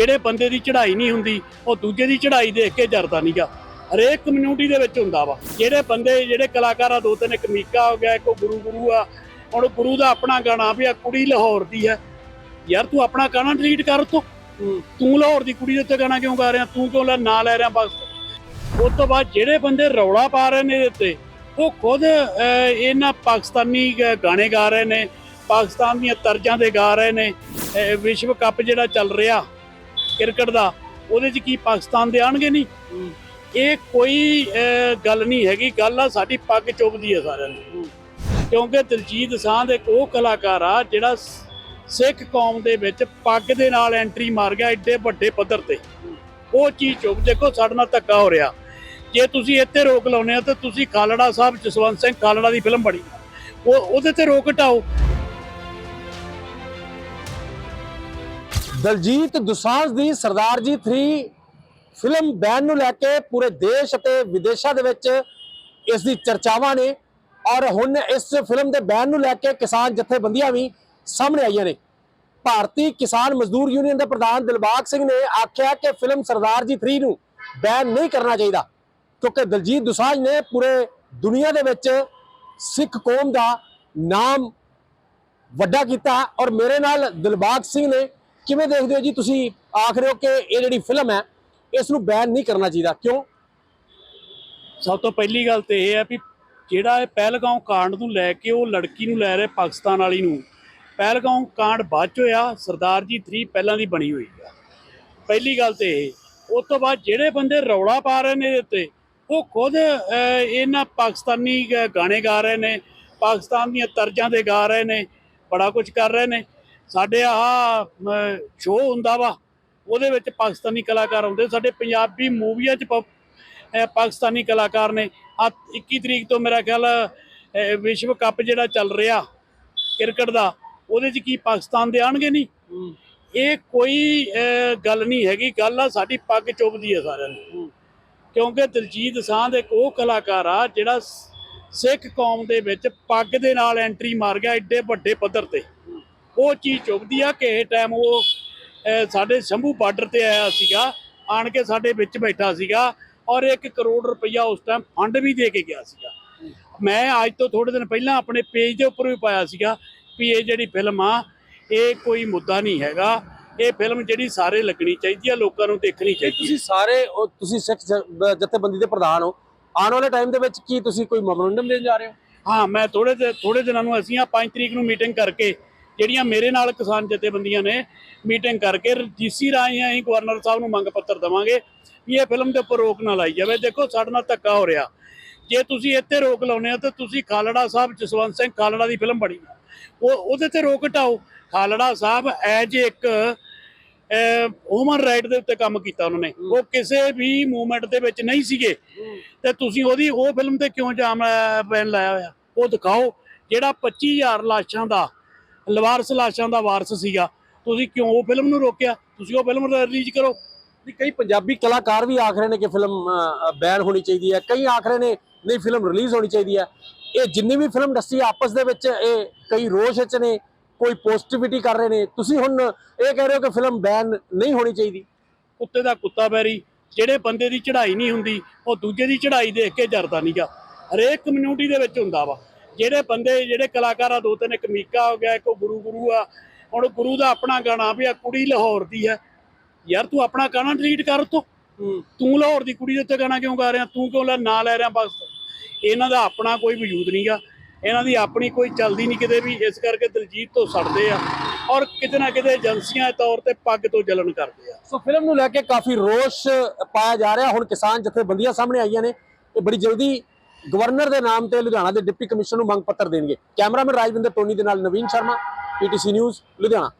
ਜਿਹੜੇ ਬੰਦੇ ਦੀ ਚੜ੍ਹਾਈ ਨਹੀਂ ਹੁੰਦੀ, ਉਹ ਦੂਜੇ ਦੀ ਚੜ੍ਹਾਈ ਦੇਖ ਕੇ ਜਰਦਾ ਨਹੀਂਗਾ ਹਰੇਕ ਕਮਿਊਨਿਟੀ ਦੇ ਵਿੱਚ ਹੁੰਦਾ ਵਾ। ਜਿਹੜੇ ਬੰਦੇ, ਜਿਹੜੇ ਕਲਾਕਾਰ ਆ ਦੋ ਤਿੰਨ ਇੱਕ ਹੋ ਗਿਆ, ਇੱਕ ਉਹ ਗੁਰੂ ਗੁਰੂ ਆ, ਹੁਣ ਗੁਰੂ ਦਾ ਆਪਣਾ ਗਾਣਾ ਵੀ ਆ, ਕੁੜੀ ਲਾਹੌਰ ਦੀ ਹੈ। ਯਾਰ ਤੂੰ ਆਪਣਾ ਗਾਣਾ ਡਿਲੀਟ ਕਰ ਤੋ ਤੂੰ ਲਾਹੌਰ ਦੀ ਕੁੜੀ ਦੇ ਉੱਤੇ ਗਾਣਾ ਕਿਉਂ ਗਾ ਰਿਹਾ? ਤੂੰ ਕਿਉਂ ਲੈ ਨਾਂ ਲੈ ਰਿਹਾ ਬਸ? ਉਸ ਤੋਂ ਬਾਅਦ ਜਿਹੜੇ ਬੰਦੇ ਰੌਲਾ ਪਾ ਰਹੇ ਨੇ ਇਹਦੇ ਉੱਤੇ, ਉਹ ਖੁਦ ਇਹਨਾਂ ਪਾਕਿਸਤਾਨੀ ਗਾਣੇ ਗਾ ਰਹੇ ਨੇ, ਪਾਕਿਸਤਾਨ ਦੀਆਂ ਤਰਜ਼ਾਂ ਦੇ ਗਾ ਰਹੇ ਨੇ। ਵਿਸ਼ਵ ਕੱਪ ਜਿਹੜਾ ਚੱਲ ਰਿਹਾ ਕ੍ਰਿਕਟ ਦਾ, ਉਹਦੇ 'ਚ ਕੀ ਪਾਕਿਸਤਾਨ ਦੇ ਆਣਗੇ ਨਹੀਂ? ਇਹ ਕੋਈ ਗੱਲ ਨਹੀਂ ਹੈਗੀ, ਗੱਲ ਆ ਸਾਡੀ ਪੱਗ ਚੁੱਭਦੀ ਹੈ ਸਾਰਿਆਂ ਨੂੰ ਕਿਉਂਕਿ ਦਿਲਜੀਤ ਸਾਂਝ ਇੱਕ ਉਹ ਕਲਾਕਾਰ ਆ, ਜਿਹੜਾ ਸਿੱਖ ਕੌਮ ਦੇ ਵਿੱਚ ਪੱਗ ਦੇ ਨਾਲ ਐਂਟਰੀ ਮਾਰ ਗਿਆ ਐਡੇ ਵੱਡੇ ਪੱਧਰ ਤੇ। ਉਹ ਚੀਜ਼ ਚੁੱਪ ਦੇਖੋ ਸਾਡੇ ਨਾਲ ਧੱਕਾ ਹੋ ਰਿਹਾ। ਜੇ ਤੁਸੀਂ ਇੱਥੇ ਰੋਕ ਲਾਉਨੇ ਆ ਤਾਂ ਤੁਸੀਂ ਖਾਲੜਾ ਸਾਹਿਬ ਜਸਵੰਤ ਸਿੰਘ ਖਾਲੜਾ ਦੀ ਫਿਲਮ ਬਣੀ। ਉਹ, ਉਹਦੇ ਤੇ ਰੋਕ ਹਟਾਓ। ਦਲਜੀਤ ਦੁਸਾਂਝ ਦੀ ਸਰਦਾਰ ਜੀ 3 ਫਿਲਮ ਬੈਨ ਨੂੰ ਲੈ ਕੇ ਪੂਰੇ ਦੇਸ਼ ਅਤੇ ਵਿਦੇਸ਼ਾਂ ਦੇ ਵਿੱਚ ਇਸ ਦੀ ਚਰਚਾਵਾਂ ਨੇ ਔਰ ਹੁਣ ਇਸ ਫਿਲਮ ਦੇ ਬੈਨ ਨੂੰ ਲੈ ਕੇ ਕਿਸਾਨ ਜਥੇਬੰਦੀਆਂ ਵੀ ਸਾਹਮਣੇ ਆਈਆਂ ਨੇ। ਭਾਰਤੀ ਕਿਸਾਨ ਮਜ਼ਦੂਰ ਯੂਨੀਅਨ ਦੇ ਪ੍ਰਧਾਨ ਦਿਲਬਾਗ ਸਿੰਘ ਨੇ ਆਖਿਆ ਕਿ ਫਿਲਮ ਸਰਦਾਰ ਜੀ 3 ਨੂੰ ਬੈਨ ਨਹੀਂ ਕਰਨਾ ਚਾਹੀਦਾ ਕਿਉਂਕਿ ਦਲਜੀਤ ਦੁਸਾਂਝ ਨੇ ਪੂਰੇ ਦੁਨੀਆ ਦੇ ਵਿੱਚ ਸਿੱਖ ਕੌਮ ਦਾ ਨਾਮ ਵੱਡਾ ਕੀਤਾ ਔਰ ਮੇਰੇ ਨਾਲ ਦਿਲਬਾਗ ਸਿੰਘ ਨੇ ਕਿਵੇਂ ਦੇਖਦੇ ਹੋ ਜੀ ਤੁਸੀਂ? ਆਖ ਰਹੇ ਹੋ ਕਿ ਇਹ ਜਿਹੜੀ ਫਿਲਮ ਹੈ ਇਸ ਨੂੰ ਬੈਨ ਨਹੀਂ ਕਰਨਾ ਚਾਹੀਦਾ। ਕਿਉਂ? ਸਭ ਤੋਂ ਪਹਿਲੀ ਗੱਲ ਤੇ ਇਹ ਹੈ ਵੀ ਜਿਹੜਾ ਇਹ ਪਹਿਲਗਾਉਂ ਕਾਂਡ ਨੂੰ ਲੈ ਕੇ ਉਹ ਲੜਕੀ ਨੂੰ ਲੈ ਰਹੇ ਪਾਕਿਸਤਾਨ ਵਾਲੀ ਨੂੰ ਪਹਿਲਗਾਉਂ ਕਾਂਡ ਬਾਅਦ ਚ ਹੋਇਆ, ਸਰਦਾਰ ਜੀ 3 ਪਹਿਲਾਂ ਦੀ ਬਣੀ ਹੋਈ ਆ। ਪਹਿਲੀ ਗੱਲ ਤੇ ਇਹ, ਉਸ ਤੋਂ ਬਾਅਦ ਜਿਹੜੇ ਬੰਦੇ ਰੌਲਾ ਪਾ ਰਹੇ ਨੇ ਇਹਦੇ ਉੱਤੇ, ਉਹ ਖੁਦ ਇਹਨਾਂ ਪਾਕਿਸਤਾਨੀ ਗਾਣੇ ਗਾ ਰਹੇ ਨੇ, ਪਾਕਿਸਤਾਨ ਦੀਆਂ ਤਰਜ਼ਾਂ ਦੇ ਗਾ ਰਹੇ ਨੇ, ਬੜਾ ਕੁਝ ਕਰ ਰਹੇ ਨੇ। ਸਾਡੇ ਆਹ ਸ਼ੋਅ ਹੁੰਦਾ ਵਾ ਉਹਦੇ ਵਿੱਚ ਪਾਕਿਸਤਾਨੀ ਕਲਾਕਾਰ ਆਉਂਦੇ। ਸਾਡੇ ਪੰਜਾਬੀ ਮੂਵੀਆਂ 'ਚ ਪਾਕਿਸਤਾਨੀ ਕਲਾਕਾਰ ਨੇ। ਆ 21 ਤਰੀਕ ਤੋਂ ਮੇਰਾ ਖਿਆਲ ਵਿਸ਼ਵ ਕੱਪ ਜਿਹੜਾ ਚੱਲ ਰਿਹਾ ਕ੍ਰਿਕਟ ਦਾ ਉਹਦੇ 'ਚ ਕੀ ਪਾਕਿਸਤਾਨ ਦੇ ਆਣਗੇ ਨਹੀਂ? ਇਹ ਕੋਈ ਗੱਲ ਨਹੀਂ ਹੈਗੀ। ਗੱਲ ਆ ਸਾਡੀ ਪੱਗ ਚੁੱਭਦੀ ਹੈ ਸਾਰਿਆਂ ਨੂੰ ਕਿਉਂਕਿ ਦਿਲਜੀਤ ਸਾਂਝ ਇੱਕ ਉਹ ਕਲਾਕਾਰ ਆ ਜਿਹੜਾ ਸਿੱਖ ਕੌਮ ਦੇ ਵਿੱਚ ਪੱਗ ਦੇ ਨਾਲ ਐਂਟਰੀ ਮਾਰ ਗਿਆ ਐਡੇ ਵੱਡੇ ਪੱਧਰ ਤੇ। ਉਹ ਚੀਜ਼ ਚੁੱਭਦੀ ਆ ਕਿ ਇਹ ਟਾਈਮ ਉਹ ਸਾਡੇ ਸ਼ੰਭੂ ਬਾਰਡਰ ਤੇ ਆਇਆ ਸੀਗਾ ਆਣ ਕੇ ਸਾਡੇ ਵਿੱਚ ਬੈਠਾ ਸੀਗਾ ਔਰ 1 ਕਰੋੜ ਰੁਪਈਆ ਉਸ ਟਾਈਮ ਫੰਡ ਵੀ ਦੇ ਕੇ ਗਿਆ ਸੀਗਾ। ਮੈਂ ਅੱਜ ਤੋਂ ਥੋੜੇ ਦਿਨ ਪਹਿਲਾਂ ਆਪਣੇ ਪੇਜ ਦੇ ਉੱਪਰ ਵੀ ਪਾਇਆ ਸੀਗਾ ਵੀ ਇਹ ਜਿਹੜੀ ਫਿਲਮ ਆ ਇਹ ਕੋਈ ਮੁੱਦਾ ਨਹੀਂ ਹੈਗਾ। ਇਹ ਫਿਲਮ ਜਿਹੜੀ ਸਾਰੇ ਲੱਗਣੀ ਚਾਹੀਦੀ ਆ ਲੋਕਾਂ ਨੂੰ ਦੇਖਣੀ ਚਾਹੀਦੀ ਤੁਸੀਂ ਸਾਰੇ ਤੁਸੀਂ ਸਿੱਖ ਜਥੇਬੰਦੀ ਦੇ ਪ੍ਰਧਾਨ ਹੋ। ਆਉਣ ਵਾਲੇ ਟਾਈਮ ਦੇ ਵਿੱਚ ਕੀ ਤੁਸੀਂ ਕੋਈ ਮੈਮੋਰੰਡਮ ਦੇਣ ਜਾ ਰਹੇ ਹੋ? ਹਾਂ ਮੈਂ ਥੋੜੇ ਥੋੜੇ ਦਿਨਾਂ ਨੂੰ ਅਸੀਂ ਆ 5 ਤਰੀਕ ਨੂੰ ਮੀਟਿੰਗ ਕਰਕੇ ਜਿਹੜੀਆਂ ਮੇਰੇ ਨਾਲ ਕਿਸਾਨ ਜਥੇਬੰਦੀਆਂ ਨੇ ਮੀਟਿੰਗ ਕਰਕੇ ਡੀਸੀ ਰਾਹੀਂ ਅਸੀਂ ਗਵਰਨਰ ਸਾਹਿਬ ਨੂੰ ਮੰਗ ਪੱਤਰ ਦਵਾਂਗੇ ਵੀ ਇਹ ਫਿਲਮ ਦੇ ਉੱਪਰ ਰੋਕ ਨਾ ਲਾਈ ਜਾਵੇ। ਦੇਖੋ ਸਾਡੇ ਨਾਲ ਧੱਕਾ ਹੋ ਰਿਹਾ। ਜੇ ਤੁਸੀਂ ਇੱਥੇ ਰੋਕ ਲਾਉਨੇ ਆ ਤਾਂ ਤੁਸੀਂ ਖਾਲੜਾ ਸਾਹਿਬ ਜਸਵੰਤ ਸਿੰਘ ਖਾਲੜਾ ਦੀ ਫਿਲਮ ਬਣੀ। ਉਹ ਉਹਦੇ ਤੇ ਰੋਕ ਹਟਾਓ। ਖਾਲੜਾ ਸਾਹਿਬ ਐਜ ਇੱਕ ਹਿਊਮਨ ਰਾਈਟ ਦੇ ਉੱਤੇ ਕੰਮ ਕੀਤਾ ਉਹਨਾਂ ਨੇ। ਉਹ ਕਿਸੇ ਵੀ ਮੂਵਮੈਂਟ ਦੇ ਵਿੱਚ ਨਹੀਂ ਸੀਗੇ। ਤੇ ਤੁਸੀਂ ਉਹਦੀ ਉਹ ਫਿਲਮ ਤੇ ਕਿਉਂ ਜਾਮ ਬੈਨ ਲਾਇਆ ਹੋਇਆ? ਉਹ ਦਿਖਾਓ। ਜਿਹੜਾ 25000 ਲਾਸ਼ਾਂ ਦਾ ਲਵਾਰਸ ਲਾਸ਼ਾਂ ਦਾ ਵਾਰਸ ਸੀਗਾ। ਤੁਸੀਂ ਕਿਉਂ ਉਹ ਫਿਲਮ ਨੂੰ ਰੋਕਿਆ? ਤੁਸੀਂ ਉਹ ਫਿਲਮ ਰਿਲੀਜ਼ ਕਰੋ। ਵੀ ਕਈ ਪੰਜਾਬੀ ਕਲਾਕਾਰ ਵੀ ਆਖ ਰਹੇ ਨੇ ਕਿ ਫਿਲਮ ਬੈਨ ਹੋਣੀ ਚਾਹੀਦੀ ਹੈ। ਕਈ ਆਖ ਰਹੇ ਨੇ ਨਹੀਂ ਫਿਲਮ ਰਿਲੀਜ਼ ਹੋਣੀ ਚਾਹੀਦੀ ਹੈ। ਇਹ ਜਿੰਨੀ ਵੀ ਫਿਲਮ ਇੰਡਸਟਰੀ ਆਪਸ ਦੇ ਵਿੱਚ ਇਹ ਕਈ ਰੋਸ਼ ਵਿੱਚ ਨੇ ਕੋਈ ਪੋਜ਼ਿਟਿਵਿਟੀ ਕਰ ਰਹੇ ਨੇ। ਤੁਸੀਂ ਹੁਣ ਇਹ ਕਹਿ ਰਹੇ ਹੋ ਕਿ ਫਿਲਮ ਬੈਨ ਨਹੀਂ ਹੋਣੀ ਚਾਹੀਦੀ। ਕੁੱਤੇ ਦਾ ਕੁੱਤਾ ਬੈਰੀ ਜਿਹੜੇ ਬੰਦੇ ਦੀ ਚੜ੍ਹਾਈ ਨਹੀਂ ਹੁੰਦੀ ਉਹ ਦੂਜੇ ਦੀ ਚੜ੍ਹਾਈ ਦੇਖ ਕੇ ਜਰਦਾ ਨਹੀਂਗਾ ਹਰੇਕ ਕਮਿਊਨਿਟੀ ਦੇ ਵਿੱਚ ਹੁੰਦਾ ਵਾ। ਜਿਹੜੇ ਬੰਦੇ ਜਿਹੜੇ ਕਲਾਕਾਰ ਆ ਦੋ ਤਿੰਨ ਇੱਕ ਮੀਕਾ ਹੋ ਗਿਆ ਇੱਕ ਗੁਰੂ ਗੁਰੂ ਆ ਹੁਣ ਗੁਰੂ ਦਾ ਆਪਣਾ ਗਾਣਾ ਵੀ ਆ ਕੁੜੀ ਲਾਹੌਰ ਦੀ ਹੈ ਯਾਰ ਤੂੰ ਆਪਣਾ ਗਾਣਾ ਡਿਲੀਟ ਕਰ ਤੋ ਤੂੰ ਲਾਹੌਰ ਦੀ ਕੁੜੀ ਦੇ ਉੱਤੇ ਗਾਣਾ ਕਿਉਂ ਗਾ ਰਿਹਾ? ਤੂੰ ਕਿਉਂ ਲੈ ਨਾਂ ਲੈ ਰਿਹਾ ਬਸ? ਇਹਨਾਂ ਦਾ ਆਪਣਾ ਕੋਈ ਵਜੂਦ ਨਹੀਂਗਾ ਇਹਨਾਂ ਦੀ ਆਪਣੀ ਕੋਈ ਚੱਲਦੀ ਨਹੀਂ ਕਿਤੇ ਵੀ ਇਸ ਕਰਕੇ ਦਿਲਜੀਤ ਤੋਂ ਸੜਦੇ ਆ ਔਰ ਕਿਤੇ ਨਾ ਕਿਤੇ ਏਜੰਸੀਆਂ ਦੇ ਤੌਰ ਤੇ ਪੱਗ ਤੋਂ ਜਲਨ ਕਰਦੇ ਆ। ਸੋ ਫਿਲਮ ਨੂੰ ਲੈ ਕੇ ਕਾਫੀ ਰੋਸ਼ ਪਾਇਆ ਜਾ ਰਿਹਾ। ਹੁਣ ਕਿਸਾਨ ਜਥੇਬੰਦੀਆਂ ਸਾਹਮਣੇ ਆਈਆਂ ਨੇ। ਇਹ ਬੜੀ ਜਲਦੀ ਗਵਰਨਰ ਦੇ ਨਾਮ ਤੇ ਲੁਧਿਆਣਾ ਦੇ ਡਿਪਟੀ ਕਮਿਸ਼ਨਰ ਨੂੰ ਮੰਗ ਪੱਤਰ ਦੇਣਗੇ। ਕੈਮਰਾਮੈਨ ਰਾਜਵਿੰਦਰ ਟੋਨੀ ਦੇ ਨਾਲ ਨਵੀਨ ਸ਼ਰਮਾ, ਪੀਟੀਸੀ ਨਿਊਜ਼, ਲੁਧਿਆਣਾ।